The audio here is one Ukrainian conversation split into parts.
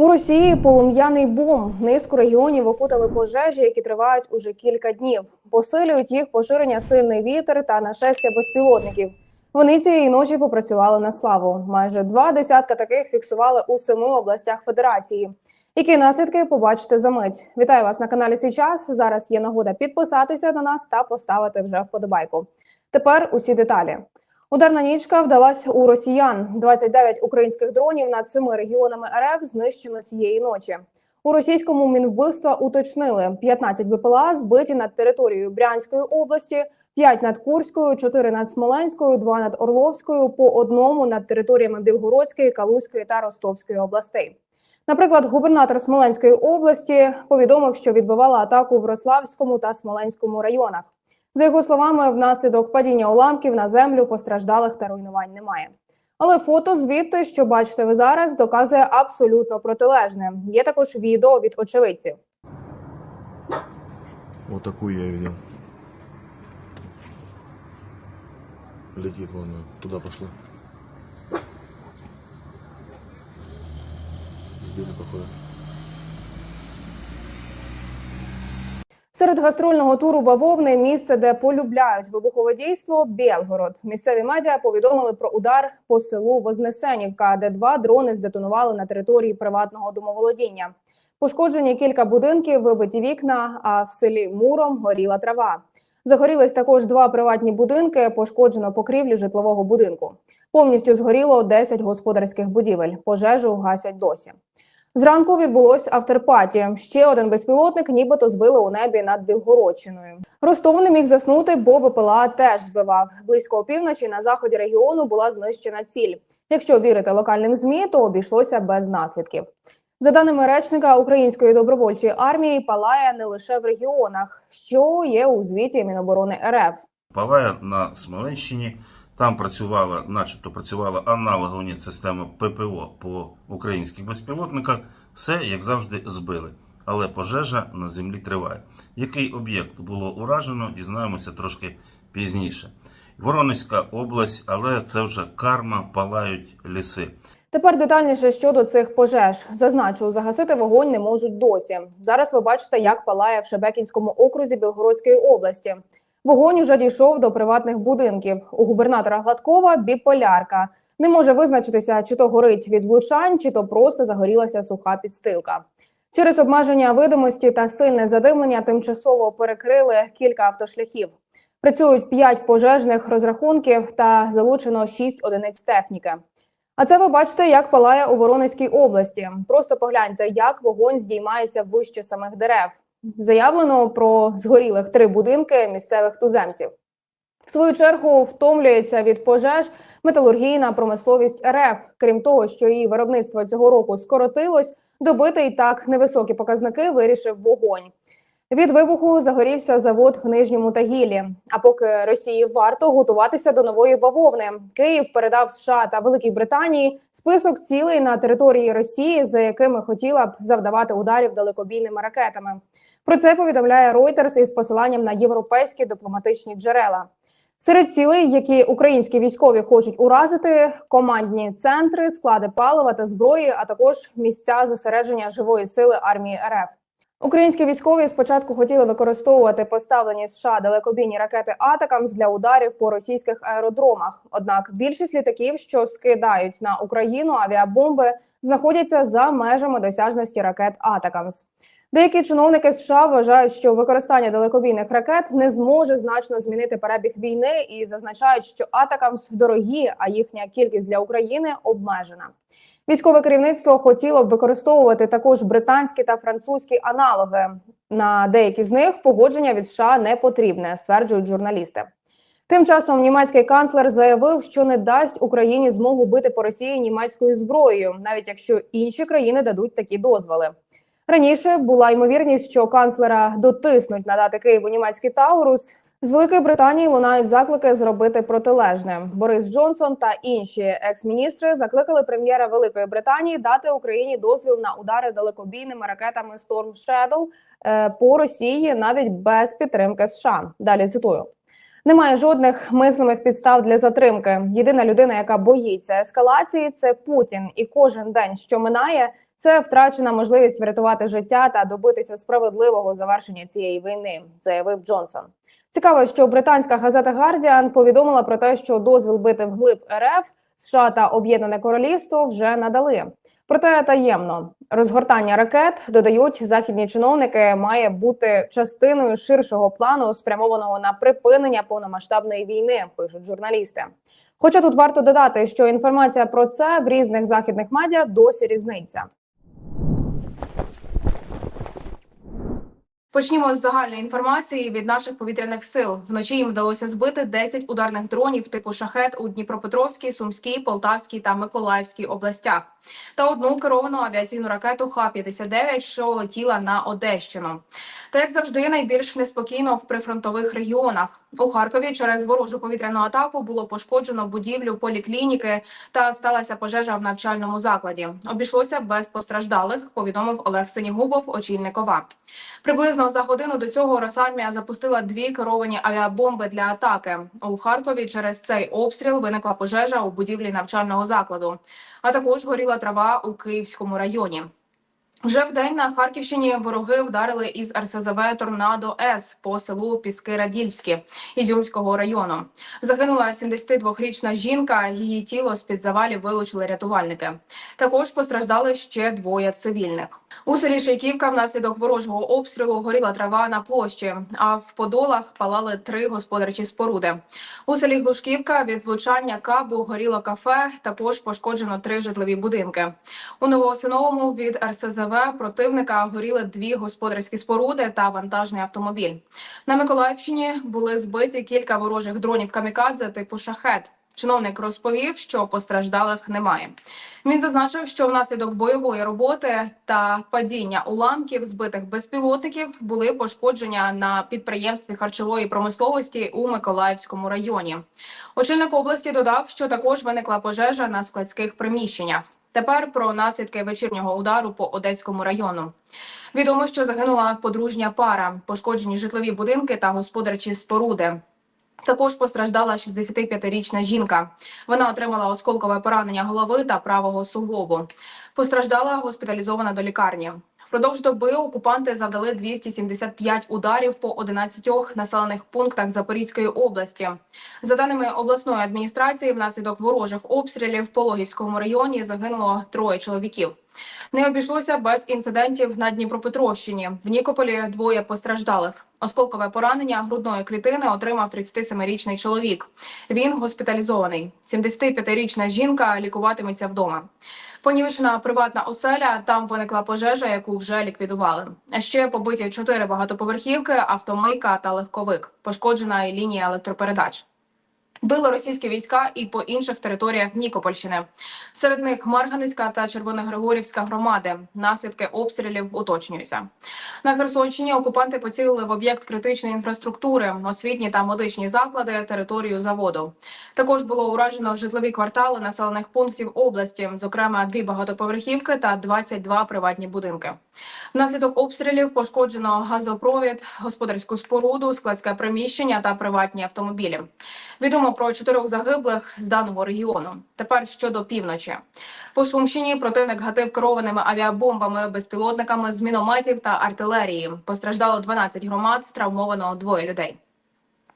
У Росії полум'яний бум. Низку регіонів окутали пожежі, які тривають уже кілька днів. Посилюють їх поширення сильний вітер та нашестя безпілотників. Вони цієї ночі попрацювали на славу. Майже два десятка таких фіксували у семи областях федерації. Які наслідки побачите за мить? Вітаю вас на каналі Січас. Зараз є нагода підписатися на нас та поставити вже вподобайку. Тепер усі деталі. Ударна нічка вдалась у росіян. 29 українських дронів над семи регіонами РФ знищено цієї ночі. У російському мінвбивства уточнили 15 БПЛА збиті над територією Брянської області, 5 над Курською, 4 над Смоленською, 2 над Орловською, по одному над територіями Білгородської, Калузької та Ростовської областей. Наприклад, губернатор Смоленської області повідомив, що відбивала атаку в Рославському та Смоленському районах. За його словами, внаслідок падіння уламків на землю постраждалих та руйнувань немає. Але фото звідти, що бачите ви зараз, доказує абсолютно протилежне. Є також відео від очевидців. Вот такую я видел. Летит вон, она туда пошла. Сбили, походу. Серед гастрольного туру бавовни місце, де полюбляють вибухове дійство Білгород. Місцеві медіа повідомили про удар по селу Вознесенівка, де два дрони здетонували на території приватного домоволодіння. Пошкоджені кілька будинків, вибиті вікна. А в селі Муром горіла трава. Загорілись також два приватні будинки. Пошкоджено покрівлю житлового будинку. Повністю згоріло 10 господарських будівель. Пожежу гасять досі. Зранку відбулось автерпаті. Ще один безпілотник, нібито збили у небі над Білгородщиною. Ростов не міг заснути, бо БПЛА теж збивав. Близько опівночі на заході регіону була знищена ціль. Якщо вірити локальним змі, то обійшлося без наслідків. За даними речника Української добровольчої армії, палає не лише в регіонах, що є у звіті Міноборони РФ. Палає на Смоленщині. Там працювала, начебто працювала аналоговані системи ППО по українських безпілотниках. Все, як завжди, збили. Але пожежа на землі триває. Який об'єкт було уражено, дізнаємося трошки пізніше. Воронезька область, але це вже карма, палають ліси. Тепер детальніше щодо цих пожеж. Зазначу, загасити вогонь не можуть досі. Зараз ви бачите, як палає в Шебекінському окрузі Білгородської області. Вогонь уже дійшов до приватних будинків. У губернатора Гладкова біполярка. Не може визначитися, чи то горить від влучань, чи то просто загорілася суха підстилка. Через обмеження видимості та сильне задимлення тимчасово перекрили кілька автошляхів. Працюють п'ять пожежних розрахунків та залучено шість одиниць техніки. А це ви бачите, як палає у Воронезькій області. Просто погляньте, як вогонь здіймається вище самих дерев. Заявлено про згорілих три будинки місцевих туземців. В свою чергу втомлюється від пожеж металургійна промисловість РФ. Крім того, що її виробництво цього року скоротилось, добити і так невисокі показники вирішив вогонь. Від вибуху загорівся завод в нижньому Тагілі. А поки Росії варто готуватися до нової бавовни, Київ передав США та Великій Британії список цілей на території Росії, за якими хотіла б завдавати ударів далекобійними ракетами. Про це повідомляє Reuters із посиланням на європейські дипломатичні джерела. Серед цілей, які українські військові хочуть уразити, командні центри, склади палива та зброї, а також місця зосередження живої сили армії РФ. Українські військові спочатку хотіли використовувати поставлені США далекобійні ракети Атакамс для ударів по російських аеродромах. Однак більшість літаків, що скидають на Україну авіабомби, знаходяться за межами досяжності ракет Атакамс. Деякі чиновники США вважають, що використання далекобійних ракет не зможе значно змінити перебіг війни і зазначають, що Атакамс дорогі, а їхня кількість для України обмежена. Військове керівництво хотіло б використовувати також британські та французькі аналоги. На деякі з них погодження від США не потрібне, стверджують журналісти. Тим часом німецький канцлер заявив, що не дасть Україні змогу бити по Росії німецькою зброєю, навіть якщо інші країни дадуть такі дозволи. Раніше була ймовірність, що канцлера дотиснуть надати Києву німецький Таурус. З Великої Британії лунають заклики зробити протилежне. Борис Джонсон та інші екс-міністри закликали прем'єра Великої Британії дати Україні дозвіл на удари далекобійними ракетами Storm Shadow е, по Росії навіть без підтримки США. Далі цитую. Немає жодних мислимих підстав для затримки. Єдина людина, яка боїться ескалації, це Путін. І кожен день, що минає, Це втрачена можливість врятувати життя та добитися справедливого завершення цієї війни, заявив Джонсон. Цікаво, що британська газета Guardian повідомила про те, що дозвіл бити вглиб РФ США та Об'єднане Королівство вже надали. Проте таємно розгортання ракет додають західні чиновники, має бути частиною ширшого плану, спрямованого на припинення повномасштабної війни. Пишуть журналісти. Хоча тут варто додати, що інформація про це в різних західних медіа досі різниця. Почнімо з загальної інформації від наших повітряних сил. Вночі їм вдалося збити 10 ударних дронів типу шахет у Дніпропетровській, Сумській, Полтавській та Миколаївській областях, та одну керовану авіаційну ракету Х-59, що летіла на Одещину. Та як завжди, найбільш неспокійно в прифронтових регіонах. У Харкові через ворожу повітряну атаку було пошкоджено будівлю поліклініки та сталася пожежа в навчальному закладі. Обійшлося без постраждалих, повідомив Олег Синігубов, очільник ОВА. Приблизно за годину до цього Росармія запустила дві керовані авіабомби для атаки. У Харкові через цей обстріл виникла пожежа у будівлі навчального закладу, а також горіла трава у Київському районі. Вже в день на Харківщині вороги вдарили із РСЗВ Торнадо С по селу Піски Радільські Ізюмського району. Загинула 72-річна жінка. Її тіло з під завалів вилучили рятувальники. Також постраждали ще двоє цивільних. У селі Шейківка внаслідок ворожого обстрілу горіла трава на площі, а в Подолах палали три господарчі споруди. У селі Глушківка від влучання кабу горіло кафе. Також пошкоджено три житлові будинки. У Новоосиновому від РСЗВ противника горіли дві господарські споруди та вантажний автомобіль. На Миколаївщині були збиті кілька ворожих дронів камікадзе типу шахет. Чиновник розповів, що постраждалих немає. Він зазначив, що внаслідок бойової роботи та падіння уламків збитих безпілотників були пошкодження на підприємстві харчової промисловості у Миколаївському районі. Очільник області додав, що також виникла пожежа на складських приміщеннях. Тепер про наслідки вечірнього удару по Одеському району. Відомо, що загинула подружня пара, пошкоджені житлові будинки та господарчі споруди. Також постраждала 65-річна жінка. Вона отримала осколкове поранення голови та правого суглобу. Постраждала госпіталізована до лікарні. Впродовж доби окупанти завдали 275 ударів по 11 населених пунктах Запорізької області. За даними обласної адміністрації, внаслідок ворожих обстрілів в Пологівському районі загинуло троє чоловіків. Не обійшлося без інцидентів на Дніпропетровщині. В Нікополі двоє постраждалих. Осколкове поранення грудної клітини отримав 37-річний чоловік. Він госпіталізований. 75-річна жінка лікуватиметься вдома. Понівечена приватна оселя. Там виникла пожежа, яку вже ліквідували. Ще побиті чотири багатоповерхівки, автомийка та легковик. Пошкоджена і лінія електропередач. Били російські війська і по інших територіях Нікопольщини. Серед них Марганецька та Червоногригорівська громади. Наслідки обстрілів уточнюються. На Херсонщині окупанти поцілили в об'єкт критичної інфраструктури, освітні та медичні заклади, територію заводу. Також було уражено житлові квартали населених пунктів області, зокрема дві багатоповерхівки та 22 приватні будинки. Внаслідок обстрілів пошкоджено газопровід, господарську споруду, складське приміщення та приватні автомобілі. Відомо про чотирьох загиблих з даного регіону. Тепер щодо півночі. По Сумщині противник гатив керованими авіабомбами, безпілотниками з мінометів та артилерії. Постраждало 12 громад, травмовано двоє людей.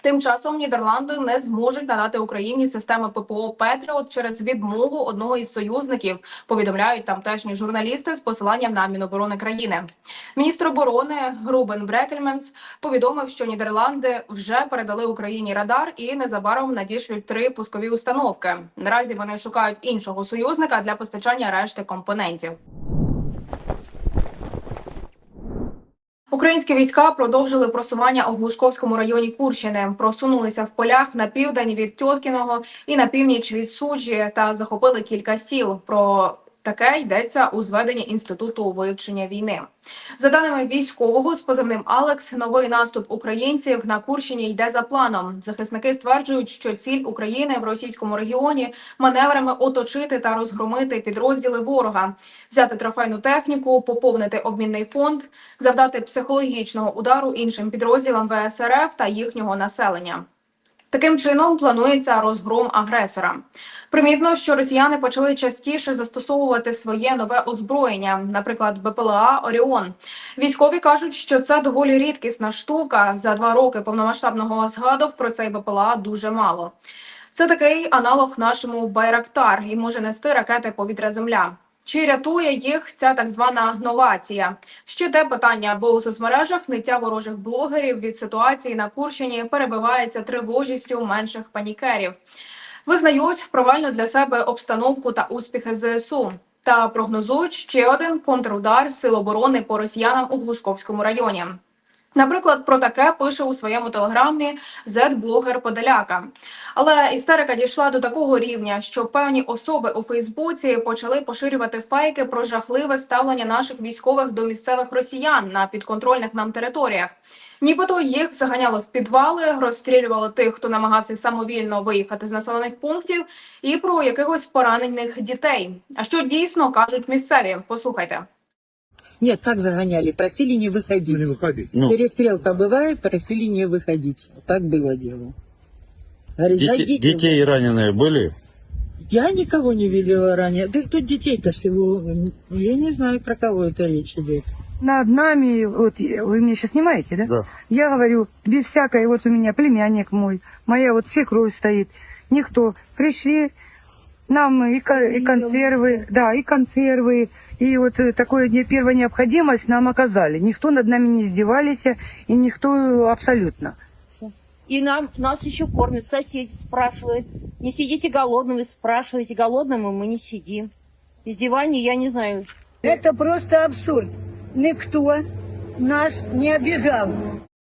Тим часом Нідерланди не зможуть надати Україні системи ППО Петріот через відмову одного із союзників. Повідомляють тамтешні журналісти з посиланням на Міноборони країни. Міністр оборони Рубен Брекельменс повідомив, що Нідерланди вже передали Україні радар і незабаром надішлють три пускові установки. Наразі вони шукають іншого союзника для постачання решти компонентів. Українські війська продовжили просування у Глушковському районі Курщини. Просунулися в полях на південь від Тьоткіного і на північ від Суджі та захопили кілька сіл. Про таке йдеться у зведенні інституту вивчення війни. За даними військового з позивним Алекс, новий наступ українців на Курщині йде за планом. Захисники стверджують, що ціль України в російському регіоні маневрами оточити та розгромити підрозділи ворога, взяти трофейну техніку, поповнити обмінний фонд, завдати психологічного удару іншим підрозділам ВСРФ та їхнього населення. Таким чином планується розгром агресора. Примітно, що росіяни почали частіше застосовувати своє нове озброєння, наприклад, БПЛА Оріон. Військові кажуть, що це доволі рідкісна штука. За два роки повномасштабного згадок про цей БПЛА дуже мало. Це такий аналог нашому Байрактар і може нести ракети повітря-земля. Чи рятує їх ця так звана новація? Ще те питання, бо у соцмережах ниття ворожих блогерів від ситуації на Курщині перебивається тривожістю менших панікерів. Визнають провальну для себе обстановку та успіхи ЗСУ та прогнозують ще один контрудар сил оборони по росіянам у Глушковському районі. Наприклад, про таке пише у своєму телеграмі зет-блогер Подаляка. Але істерика дійшла до такого рівня, що певні особи у Фейсбуці почали поширювати фейки про жахливе ставлення наших військових до місцевих росіян на підконтрольних нам територіях. Нібито їх заганяли в підвали, розстрілювали тих, хто намагався самовільно виїхати з населених пунктів, і про якихось поранених дітей. А що дійсно кажуть місцеві? Послухайте. Нет, так загоняли, просили не выходить. Не выходить. Ну, Перестрелка была, просили не выходить. Так было дело. Говорит, дети- «Зайдите». детей раненые были? Я никого не видела ранее. Да тут детей-то всего, я не знаю, про кого это речь идет. над нами, вот вы меня сейчас снимаете, да? Да. Я говорю, без всякой, вот у меня племянник мой, моя вот свекровь стоит, никто. Пришли, нам и, ко- и консервы, да, и консервы, и вот э, такое не первая необходимость нам оказали. Никто над нами не издевались, и никто э, абсолютно. И нам, нас еще кормят, соседи спрашивают. Не сидите голодными, спрашиваете голодным, и мы не сидим. Издевание, я не знаю, Это просто абсурд. Никто нас не обижал.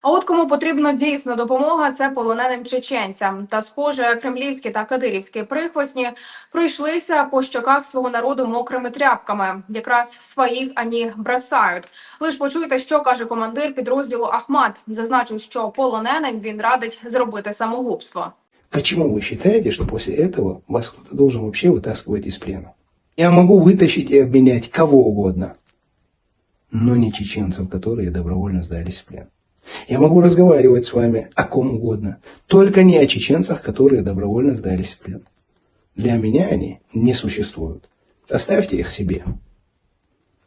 А от кому потрібна дійсна допомога, це полоненим чеченцям. Та, схоже, кремлівські та кадирівські прихвостні пройшлися по щоках свого народу мокрими тряпками. Якраз своїх ані бросають. Лиш почуйте, що каже командир підрозділу Ахмат. Зазначив, що полоненим він радить зробити самогубство. Почему вы считаете, что после этого вас кто-то должен вообще вытаскивать из плена? Я могу вытащить и обменять кого угодно, но не чеченцев, которые добровольно сдались в плен. Я могу разговаривать с вами о ком угодно, только не о чеченцах, которые добровольно сдались в плен. Для меня они не существуют. Оставьте их себе.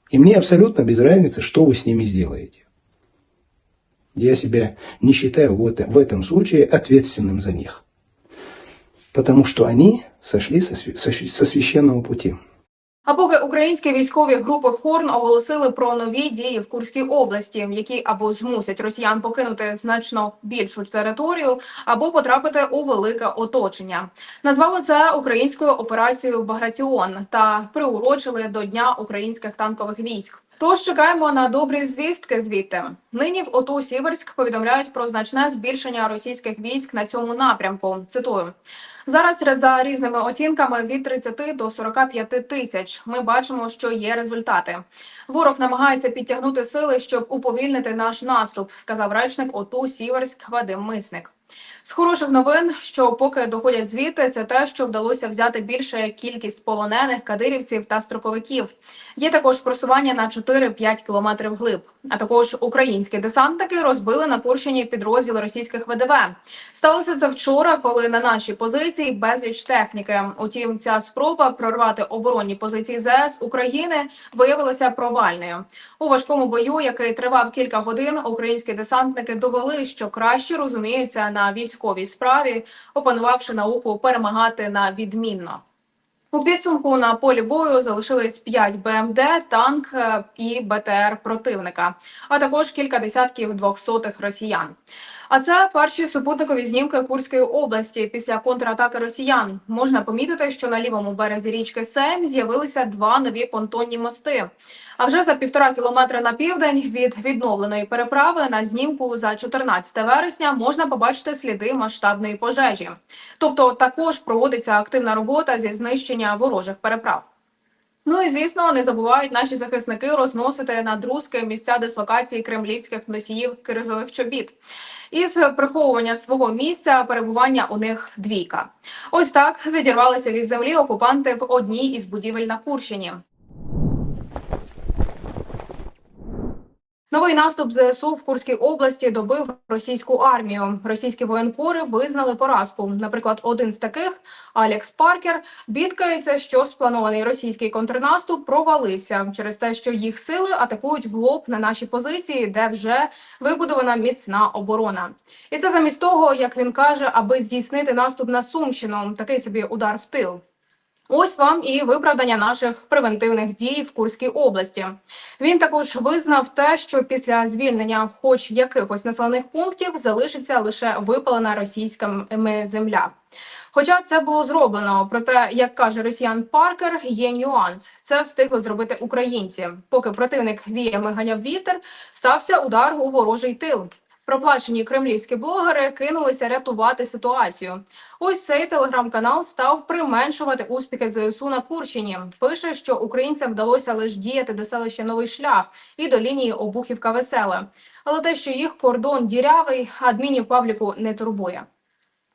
И мне абсолютно без разницы, что вы с ними сделаете. Я себя не считаю вот в этом случае ответственным за них. Потому что они сошли со, со со священного пути. А поки українські військові групи Хорн оголосили про нові дії в Курській області, які або змусять росіян покинути значно більшу територію, або потрапити у велике оточення. Назвали це українською операцією Багратіон та приурочили до Дня українських танкових військ. Тож чекаємо на добрі звістки звідти. Нині в ОТУ Сіверськ повідомляють про значне збільшення російських військ на цьому напрямку. Цитую. Зараз за різними оцінками від 30 до 45 тисяч. Ми бачимо, що є результати. Ворог намагається підтягнути сили, щоб уповільнити наш наступ, сказав речник ОТУ Сіверськ Вадим Мисник. З хороших новин, що поки доходять звідти, це те, що вдалося взяти більше кількість полонених кадирівців та строковиків. Є також просування на 4-5 кілометрів вглиб. А також українські десантники розбили на Курщині підрозділи російських ВДВ. Сталося це вчора, коли на нашій позиції безліч техніки. Утім, ця спроба прорвати оборонні позиції ЗС України виявилася провальною. У важкому бою, який тривав кілька годин, українські десантники довели, що краще розуміються на військовій справі, опанувавши науку перемагати на відмінно. У підсумку на полі бою залишились 5 БМД, танк е, і БТР противника, а також кілька десятків двохсотих росіян. А це перші супутникові знімки Курської області після контратаки росіян. Можна помітити, що на лівому березі річки Сейм з'явилися два нові понтонні мости. А вже за півтора кілометра на південь від відновленої переправи на знімку за 14 вересня можна побачити сліди масштабної пожежі. Тобто також проводиться активна робота зі знищення ворожих переправ. Ну і звісно, не забувають наші захисники розносити на друзки місця дислокації кремлівських носіїв кризових чобіт. Із приховування свого місця перебування у них двійка. Ось так відірвалися від землі окупанти в одній із будівель на Курщині. Новий наступ ЗСУ в Курській області добив російську армію. Російські воєнкори визнали поразку. Наприклад, один з таких Алекс Паркер бідкається, що спланований російський контрнаступ провалився через те, що їх сили атакують в лоб на наші позиції, де вже вибудована міцна оборона. І це замість того, як він каже, аби здійснити наступ на Сумщину, такий собі удар в тил. Ось вам і виправдання наших превентивних дій в Курській області. Він також визнав те, що після звільнення, хоч якихось населених пунктів, залишиться лише випалена російськими земля. Хоча це було зроблено, проте, як каже росіян Паркер, є нюанс. Це встигли зробити українці. Поки противник віями ганяв вітер, стався удар у ворожий тил. Проплачені кремлівські блогери кинулися рятувати ситуацію. Ось цей телеграм-канал став применшувати успіхи ЗСУ на Курщині. Пише, що українцям вдалося лише діяти до селища Новий Шлях і до лінії Обухівка Веселе. Але те, що їх кордон дірявий, адмінів пабліку не турбує.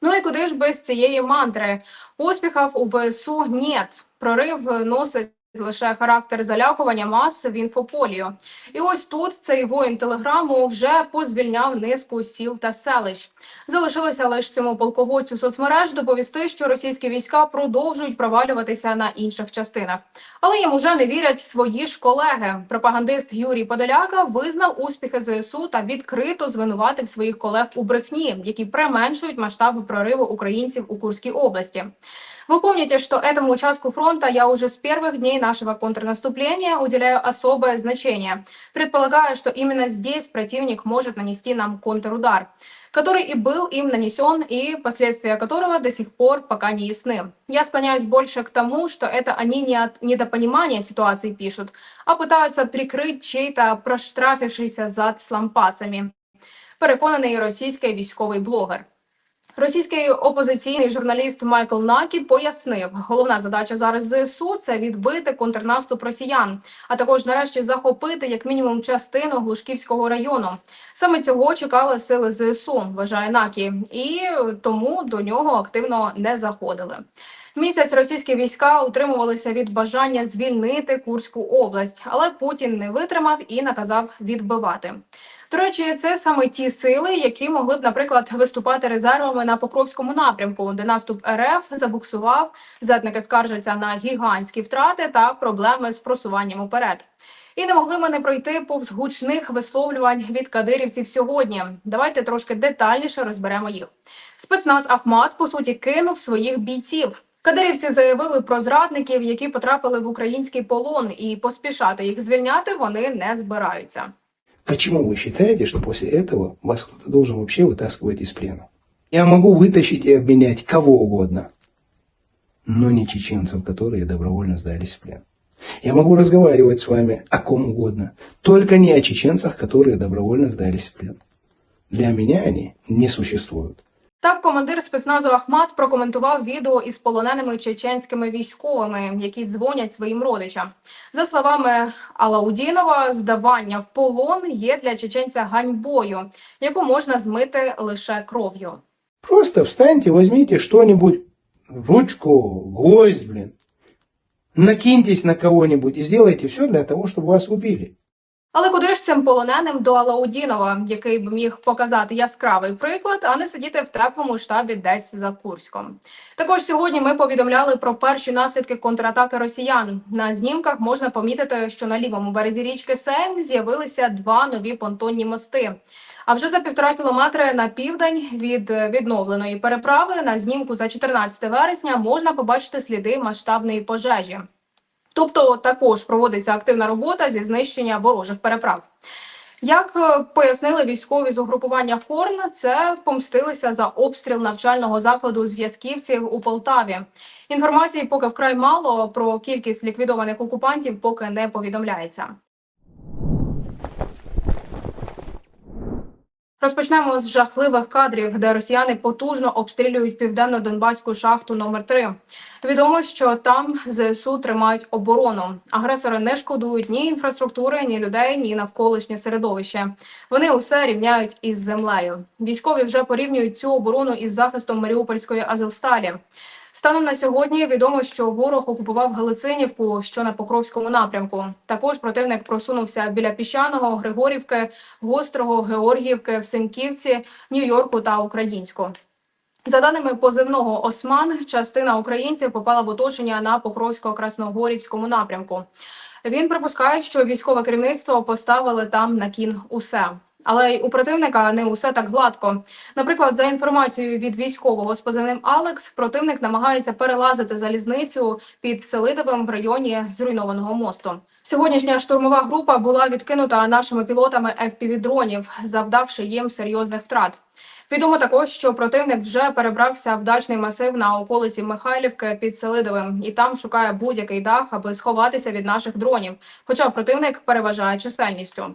Ну і куди ж без цієї мантри? Успіхів у ВСУ нет. Прорив носить лише характер залякування мас в інфополію. І ось тут цей воїн телеграму вже позвільняв низку сіл та селищ. Залишилося лише цьому полководцю соцмереж доповісти, що російські війська продовжують провалюватися на інших частинах. Але їм уже не вірять свої ж колеги. Пропагандист Юрій Подоляка визнав успіхи ЗСУ та відкрито звинуватив своїх колег у брехні, які применшують масштаби прориву українців у Курській області. Вы помните, что этому участку фронта я уже с первых дней Нашего контрнаступления уделяю особое значение, предполагая, что именно здесь противник может нанести нам контрудар, который и был им нанесен, и последствия которого до сих пор пока не ясны. Я склоняюсь больше к тому, что это они не от недопонимания ситуации пишут, а пытаются прикрыть чей-то проштрафившийся зад с лампасами. Переконаний російський військовий блогер. Російський опозиційний журналіст Майкл Накі пояснив, головна задача зараз ЗСУ це відбити контрнаступ росіян, а також нарешті захопити як мінімум частину Глушківського району. Саме цього чекали сили ЗСУ, вважає Накі, і тому до нього активно не заходили. Місяць російські війська утримувалися від бажання звільнити Курську область, але Путін не витримав і наказав відбивати. До речі, це саме ті сили, які могли б, наприклад, виступати резервами на Покровському напрямку, де наступ РФ забуксував. Зетники скаржаться на гігантські втрати та проблеми з просуванням уперед. І не могли ми не пройти повз гучних висловлювань від кадирівців сьогодні. Давайте трошки детальніше розберемо їх. Спецназ Ахмат по суті кинув своїх бійців. Кадирівці заявили про зрадників, які потрапили в український полон, і поспішати їх звільняти вони не збираються. Почему вы считаете, что после этого вас кто-то должен вообще вытаскивать из плена? Я могу вытащить и обменять кого угодно, но не чеченцев, которые добровольно сдались в плен. Я могу разговаривать с вами о ком угодно, только не о чеченцах, которые добровольно сдались в плен. Для меня они не существуют. Так, командир спецназу Ахмат прокоментував відео із полоненими чеченськими військовими, які дзвонять своїм родичам. За словами Алаудінова, здавання в полон є для чеченця ганьбою, яку можна змити лише кров'ю. Просто встаньте, возьмите что-нибудь, ручку, гвоздь, блин, накиньтесь на кого-нибудь и сделайте все для того, чтобы вас убили. Але куди ж цим полоненим до Алаудінова, який б міг показати яскравий приклад, а не сидіти в теплому штабі десь за Курськом? Також сьогодні ми повідомляли про перші наслідки контратаки росіян. На знімках можна помітити, що на лівому березі річки Сейм з'явилися два нові понтонні мости. А вже за півтора кілометри на південь від відновленої переправи на знімку за 14 вересня можна побачити сліди масштабної пожежі. Тобто також проводиться активна робота зі знищення ворожих переправ. Як е, пояснили військові з угрупування Хорн, це помстилися за обстріл навчального закладу зв'язківців у Полтаві. Інформації поки вкрай мало про кількість ліквідованих окупантів поки не повідомляється. Розпочнемо з жахливих кадрів, де росіяни потужно обстрілюють південно-донбаську шахту номер 3 Відомо, що там ЗСУ тримають оборону. Агресори не шкодують ні інфраструктури, ні людей, ні навколишнє середовище. Вони усе рівняють із землею. Військові вже порівнюють цю оборону із захистом Маріупольської Азовсталі. Станом на сьогодні відомо, що ворог окупував Галицинівку, що на Покровському напрямку. Також противник просунувся біля Піщаного, Григорівки, Гострого, Георгіївки, в Синьківці, Нью-Йорку та Українську. За даними позивного Осман, частина українців попала в оточення на Покровсько-Красногорівському напрямку. Він припускає, що військове керівництво поставили там на кін усе. Але й у противника не усе так гладко. Наприклад, за інформацією від військового з позивним Алекс, противник намагається перелазити залізницю під Селидовим в районі зруйнованого мосту. Сьогоднішня штурмова група була відкинута нашими пілотами FPV-дронів, завдавши їм серйозних втрат. Відомо також, що противник вже перебрався в дачний масив на околиці Михайлівки під Селидовим і там шукає будь-який дах, аби сховатися від наших дронів. Хоча противник переважає чисельністю.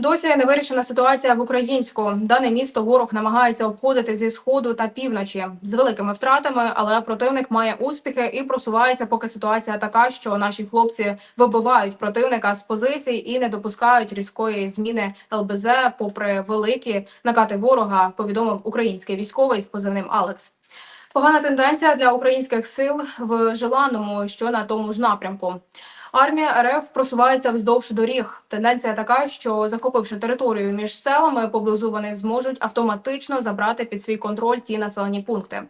Досі не вирішена ситуація в Українську. Дане місто ворог намагається обходити зі сходу та півночі з великими втратами, але противник має успіхи і просувається, поки ситуація така, що наші хлопці вибивають противника з позицій і не допускають різкої зміни ЛБЗ, попри великі накати ворога. Повідомив український військовий з позивним Алекс. Погана тенденція для українських сил в Желаному, що на тому ж напрямку. Армія РФ просувається вздовж доріг. Тенденція така, що захопивши територію між селами, поблизу вони зможуть автоматично забрати під свій контроль ті населені пункти.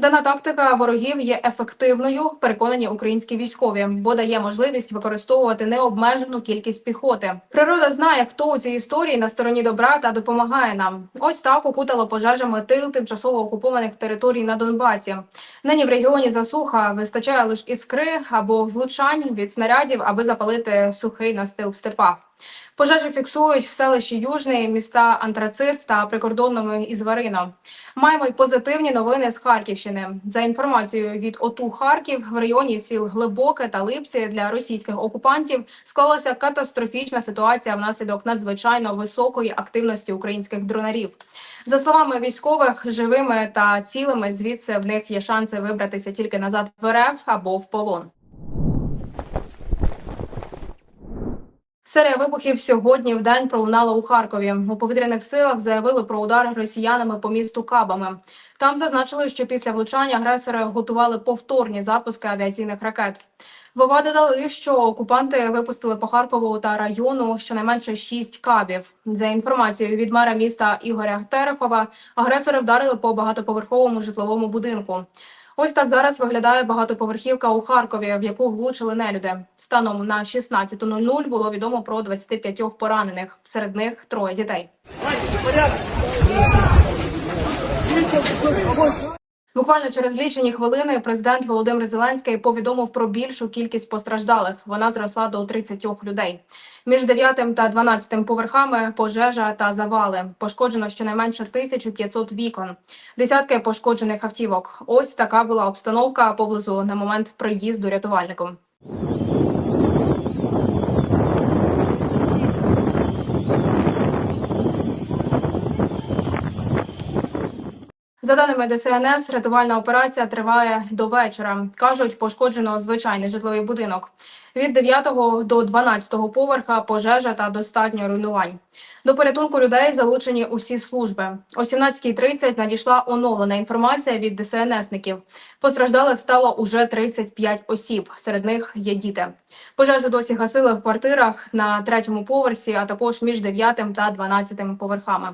Дана тактика ворогів є ефективною, переконані українські військові, бо дає можливість використовувати необмежену кількість піхоти. Природа знає, хто у цій історії на стороні добра та допомагає нам. Ось так окутало пожежами тил тимчасово окупованих територій на Донбасі. Нині в регіоні засуха вистачає лише іскри або влучань від снарядів, аби запалити сухий настил в степах. Пожежі фіксують в селищі Южний, міста Антрацит та прикордонному Ізварино. Маємо й позитивні новини з Харківщини. За інформацією від ОТУ Харків, в районі сіл Глибоке та Липці для російських окупантів склалася катастрофічна ситуація внаслідок надзвичайно високої активності українських дронарів. За словами військових, живими та цілими звідси в них є шанси вибратися тільки назад в РФ або в полон. Серія вибухів сьогодні в день пролунала у Харкові. У повітряних силах заявили про удар росіянами по місту Кабами. Там зазначили, що після влучання агресори готували повторні запуски авіаційних ракет. Вова додали, що окупанти випустили по Харкову та району щонайменше шість кабів. За інформацією від мера міста Ігоря Терехова, агресори вдарили по багатоповерховому житловому будинку. Ось так зараз виглядає багатоповерхівка у Харкові, в яку влучили нелюди. Станом на 16.00 було відомо про 25 поранених. Серед них троє дітей. Буквально через лічені хвилини президент Володимир Зеленський повідомив про більшу кількість постраждалих. Вона зросла до 30 людей. Між 9 та 12 поверхами пожежа та завали. Пошкоджено щонайменше 1500 вікон, десятки пошкоджених автівок. Ось така була обстановка поблизу на момент приїзду рятувальником. За даними ДСНС, рятувальна операція триває до вечора. Кажуть, пошкоджено звичайний житловий будинок. Від 9 до 12 поверха пожежа та достатньо руйнувань. До порятунку людей залучені усі служби. О 17.30 надійшла оновлена інформація від ДСНСників. Постраждалих стало уже 35 осіб. Серед них є діти. Пожежу досі гасили в квартирах на третьому поверсі, а також між 9 та 12 поверхами.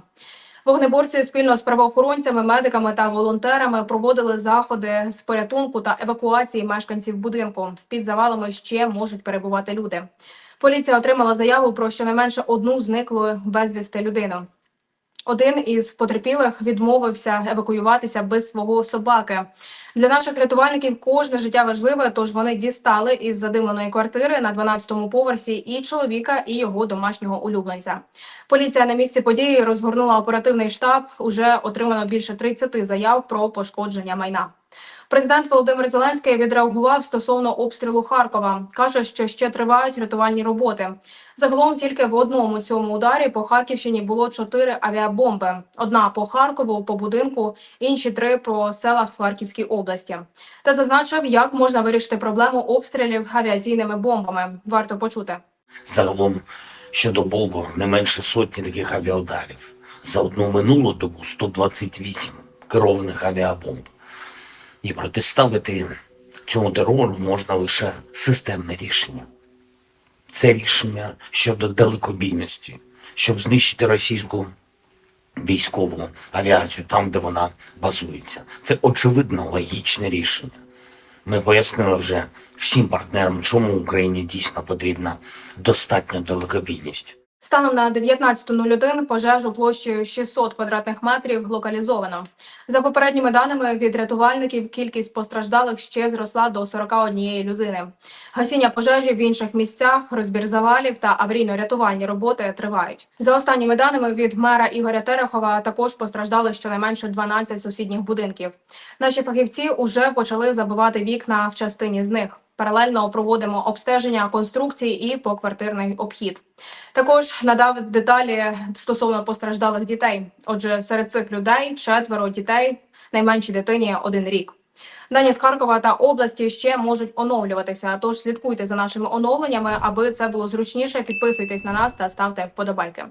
Вогнеборці спільно з правоохоронцями, медиками та волонтерами проводили заходи з порятунку та евакуації мешканців будинку. Під завалами ще можуть перебувати люди. Поліція отримала заяву про щонайменше одну зниклу безвісти людину. Один із потерпілих відмовився евакуюватися без свого собаки. Для наших рятувальників кожне життя важливе, тож вони дістали із задимленої квартири на 12-му поверсі і чоловіка, і його домашнього улюбленця. Поліція на місці події розгорнула оперативний штаб. Уже отримано більше 30 заяв про пошкодження майна. Президент Володимир Зеленський відреагував стосовно обстрілу Харкова. каже, що ще тривають рятувальні роботи. Загалом тільки в одному цьому ударі по Харківщині було чотири авіабомби: одна по Харкову, по будинку, інші три по селах в Харківській області. Та зазначив, як можна вирішити проблему обстрілів авіаційними бомбами. Варто почути. Загалом щодобово не менше сотні таких авіаударів. За одну минулу добу 128 керованих авіабомб. І протиставити цьому терору можна лише системне рішення. Це рішення щодо далекобійності, щоб знищити російську військову авіацію там, де вона базується. Це очевидно логічне рішення. Ми пояснили вже всім партнерам, чому Україні дійсно потрібна достатня далекобійність. Станом на 19.01 пожежу площею 600 квадратних метрів локалізовано. За попередніми даними від рятувальників, кількість постраждалих ще зросла до 41 людини. Гасіння пожежі в інших місцях, розбір завалів та аварійно-рятувальні роботи тривають. За останніми даними від мера Ігоря Терехова, також постраждали щонайменше 12 сусідніх будинків. Наші фахівці уже почали забивати вікна в частині з них. Паралельно проводимо обстеження конструкцій і поквартирний обхід. Також надав деталі стосовно постраждалих дітей. Отже, серед цих людей четверо дітей, найменшій дитині один рік. Дані з Харкова та області ще можуть оновлюватися. Тож слідкуйте за нашими оновленнями, аби це було зручніше. Підписуйтесь на нас та ставте вподобайки.